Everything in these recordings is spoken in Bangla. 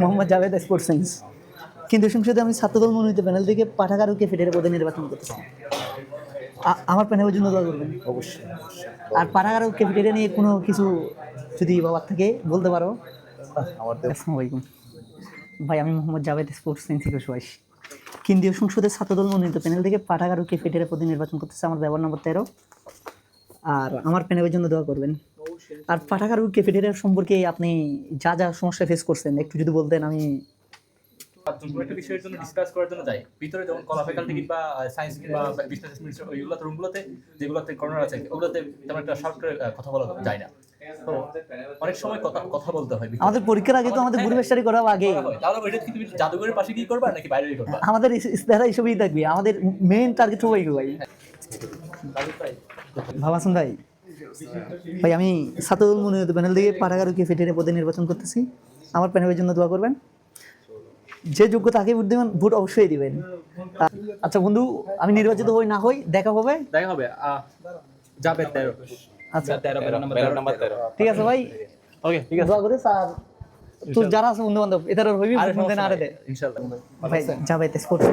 মোহাম্মদ জাভেদ স্পোর্টস সায়েন্স কিন্তু সংসদে আমি ছাত্রদল মনোনীত প্যানেল থেকে পাঠাগার ও ক্যাফেটেরিয়া পদে নির্বাচন করতেছি। আমার প্যানেলের জন্য দোয়া করবেন। অবশ্যই আর পাঠাগার ও ক্যাফেটেরিয়া নিয়ে কোনো কিছু যদি বাবার থেকে বলতে পারো? আসসালামু আলাইকুম। ভাই আমি মোহাম্মদ জাভেদ স্পোর্টস সায়েন্স থেকে সুয়াইশ কেন্দ্রীয় সংসদের ছাত্রদল মনোনীত প্যানেল থেকে পাঠাগার ও ক্যাফেটেরিয়া পদে নির্বাচন করতেছে আমার ব্যবহার নম্বর তেরো। আর আমার প্যানেলের জন্য দোয়া করবেন। আর পাঠাগার ক্যাফেটেরিয়া সম্পর্কে আপনি যা যা সমস্যা ফেস করছেন একটু যদি বলতেন আমি একটা বিষয়ের জন্য ডিসকাস করার জন্য যাই ভিতরে যেমন কলা ফ্যাকাল্টি কিংবা সায়েন্স কিংবা বিজনেস রুমগুলোতে যেগুলোতে কর্নার আছে ওগুলোতে তেমন একটা শর্ট করে কথা বলা যায় না। অনেক সময় কথা কথা বলতে হয় আমাদের পরীক্ষার আগে তো আমাদের পরিবেশটারি করা আগে তাহলে ওইটা কি তুমি জাদুঘরের পাশে কি করবা নাকি বাইরে করবা? আমাদের ইস্তেহারা হিসেবেই থাকবে। আমাদের মেইন টার্গেট সবাই ভাই। ভাবাসুন ভাই? ভাই আমি ছাত্রদল মনোনীত প্যানেল থেকে পাঠাগার ও ক্যাফেটেরিয়া পদে নির্বাচন করতেছি। আমার প্যানেলের জন্য দোয়া করবেন। যে যোগ্য তাকে ভোট দেবেন ভোট অবশ্যই দিবেন। আচ্ছা বন্ধু আমি নির্বাচিত হই না হই দেখা হবে? দেখা হবে যাবে তেরো। আচ্ছা। তেরো তেরো নাম্বার তেরো। ঠিক আছে ভাই। ওকে ঠিক দোয়া করে স্যার তোর যারা আছে বন্ধু বান্ধব এটার হইবি আর ফোন দেন আরে দে। ইনশাআল্লাহ। ভাই যাবে স্পোর্টস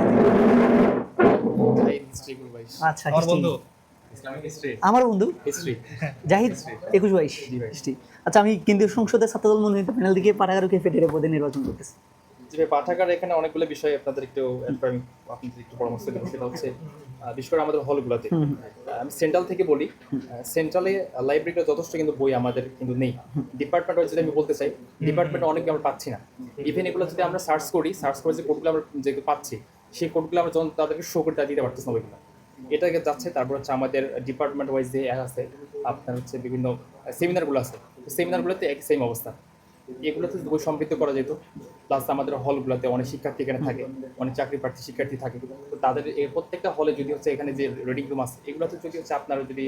আচ্ছা history। আমার বন্ধু? জাহিদ একুশ বাইশ। হিস্ট্রি। আচ্ছা আমি কেন্দ্রীয় সংসদের ছাত্রদল মনোনীত প্যানেল থেকে পাঠাগার ক্যাফেটেরিয়া পদে নির্বাচন করতেছি। যে পাঠাগার এখানে অনেকগুলো বিষয় আপনাদের একটু আপনাদের একটু পরামর্শ দেবো। সেটা হচ্ছে বিশেষ করে আমাদের হলগুলোতে। আমি সেন্ট্রাল থেকে বলি সেন্ট্রালে লাইব্রেরিতে যথেষ্ট কিন্তু বই আমাদের কিন্তু নেই। ডিপার্টমেন্ট যদি আমি বলতে চাই ডিপার্টমেন্ট অনেক আমরা পাচ্ছি না। ইভেন এগুলো যদি আমরা সার্চ করি সার্চ করে যে কোডগুলো আমরা যেগুলো পাচ্ছি সেই কোডগুলো আমরা যখন তাদেরকে শো করে দিতে পারতেছি না বইগুলো। এটা যাচ্ছে তারপর হচ্ছে আমাদের ডিপার্টমেন্ট ওয়াইজ যে আছে আপনার হচ্ছে বিভিন্ন সেমিনারগুলো আছে সেমিনারগুলোতে এক সেম অবস্থা। এগুলোতে বই সমৃদ্ধ করা যেত প্লাস আমাদের হলগুলোতে অনেক শিক্ষার্থী এখানে থাকে অনেক চাকরি প্রার্থী শিক্ষার্থী থাকে তো তাদের প্রত্যেকটা হলে যদি হচ্ছে এখানে যে রিডিং রুম আছে এগুলোতে যদি হচ্ছে আপনারা যদি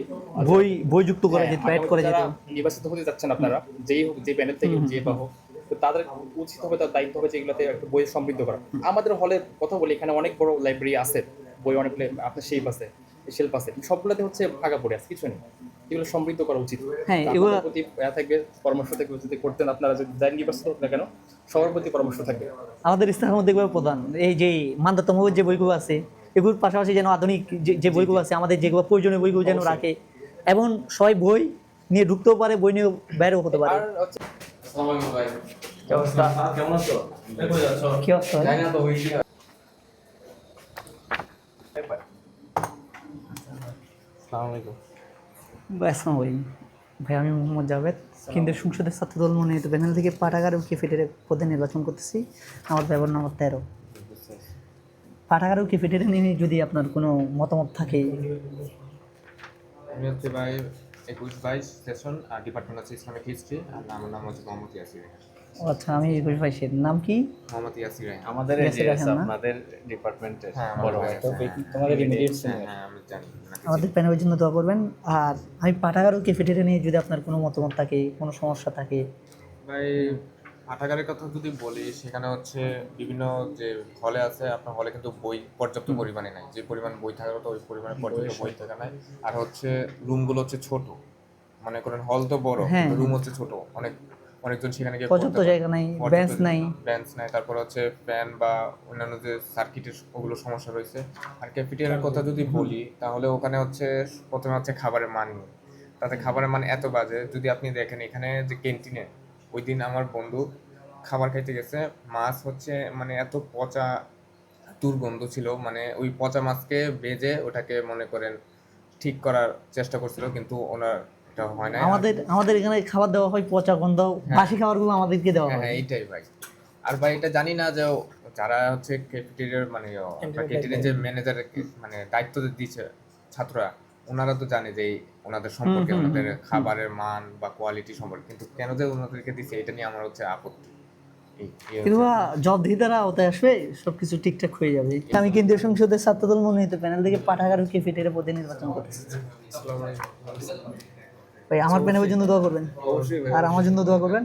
বই বই যুক্ত করা হ্যাঁ, যেত অ্যাড করা যেত। নির্বাচিত হতে যাচ্ছেন আপনারা যেই হোক যে প্যানেল থেকে যে বা হোক তো তাদের উচিত হবে তার দায়িত্ব হবে যে এগুলোতে একটু বই সমৃদ্ধ করা। আমাদের হলে কথা বলি এখানে অনেক বড় লাইব্রেরি আছে বই অনেক আপনার শেপ আছে শেল্প আছে। সবগুলোতে হচ্ছে ফাঁকা পড়ে আছে কিছু নেই। এগুলো সমৃদ্ধ করা উচিত। হ্যাঁ, এগুলো- প্রতি থাকবে পরামর্শ থাকবে যদি করতেন আপনারা যদি যাই নির্বাচিত হোক না কেন সবার প্রতি পরামর্শ থাকবে। আমাদের ইস্তেহার মধ্যে প্রধান। এই যে মান্দাতম যে বইগুলো আছে এগুলোর পাশাপাশি যেন আধুনিক যে- বইগুলো আছে আমাদের যেগুলো প্রয়োজনীয় বইগুলো যেন রাখে এবং সবাই বই নিয়ে ঢুকতেও পারে বই নিয়ে বাইরেও হতে পারে। আর হচ্ছে কি অবস্থা কেমন আছো কি অবস্থা ভাই? জানি না তো হইছি আসসালামু আলাইকুম। আসসালামু আলাইকুম ভাই আমি মোহাম্মদ জাভেদ। কেন্দ্রীয় সংসদের ছাত্রদল মনোনীত প্যানেল থেকে পাঠাগার ও ক্যাফেটেরিয়া পদে নির্বাচন করতেছি। আমার ব্যবহার নম্বর তেরো। পাঠাগার ও ক্যাফেটেরিয়া নিয়ে যদি আপনার কোনো মতামত থাকে। আমি হচ্ছে ভাই একুশ বাইশ সেশন আর ডিপার্টমেন্ট হচ্ছে ইসলামিক হিস্ট্রি। আর আমার নাম হচ্ছে মোহাম্মদ ইয়াসির। আচ্ছা আমি একুশ বাইশের নাম কি? মোহাম্মদ ইয়াসির। আমাদের? আপনাদের ডিপার্টমেন্টের হ্যাঁ বড় ভাই ভাই, তো হ্যাঁ, তোমাদের ইমিডিয়েট হ্যাঁ হ্যাঁ আমি জানি আমাদের প্যানেলের জন্য দোয়া করবেন। আর আমি পাঠাগার ও ক্যাফেটেরিয়া নিয়ে যদি আপনার কোনো মতামত থাকে কোনো সমস্যা থাকে? ভাই পাঠাগারের কথা যদি বলি সেখানে হচ্ছে বিভিন্ন যে হলে আছে আপনার হলে কিন্তু বই পর্যাপ্ত পরিমাণে নাই। যে পরিমাণ বই থাকার কথা ওই পরিমাণে পর্যাপ্ত বই থাকা নাই। আর হচ্ছে রুমগুলো হচ্ছে ছোট। মনে করেন হল তো বড় হ্যাঁ। রুম হচ্ছে ছোট। অনেক অনেকজন সেখানে গিয়ে পর্যাপ্ত জায়গা নাই বেঞ্চ নাই। বেঞ্চ নাই তারপর হচ্ছে ফ্যান বা অন্যান্য যে সার্কিটের ওগুলো সমস্যা রয়েছে। আর ক্যাফেটেরিয়ার কথা যদি বলি তাহলে ওখানে হচ্ছে প্রথমে হচ্ছে খাবারের মান নেই তাতে খাবারের মান এত বাজে যদি আপনি দেখেন এখানে যে ক্যান্টিনে ওই দিন আমার বন্ধু খাবার খাইতে গেছে মাছ হচ্ছে মানে এত পচা দুর্গন্ধ ছিল মানে ওই পচা মাছকে বেজে ওটাকে মনে করেন ঠিক করার চেষ্টা করছিল কিন্তু ওনার এটা হয় না আমাদের আমাদের এখানে খাবার দেওয়া হয় পচা গন্ধ বাসি খাবারগুলো আমাদেরকে দেওয়া হ্যাঁ। হয় হ্যাঁ এইটাই ভাই। আর ভাই এটা জানি না যে যারা হচ্ছে ক্যাফেটেরিয়ার মানে ক্যান্টিনের যে ম্যানেজার মানে দায়িত্ব দিচ্ছে ছাত্ররা ওনারা তো জানে যে ওনাদের সম্পর্কে ওনাদের খাবারের মান বা কোয়ালিটি সম্পর্কে। কিন্তু কেন যে ওনাদেরকে দিচ্ছে এটা নিয়ে আমার হচ্ছে আপত্তি। কিন্তু জবাবদিহিতারা ওতায় আসবে সবকিছু ঠিকঠাক হয়ে যাবে। আমি কেন্দ্রীয় সংসদের ছাত্রদল মনোনীত প্যানেল থেকে পাঠাগার ও ক্যাফেটেরিয়া পদে নির্বাচন করতেছি ভাই আমার পেনে জন্য দোয়া করবেন। আর আমার জন্য দোয়া করবেন।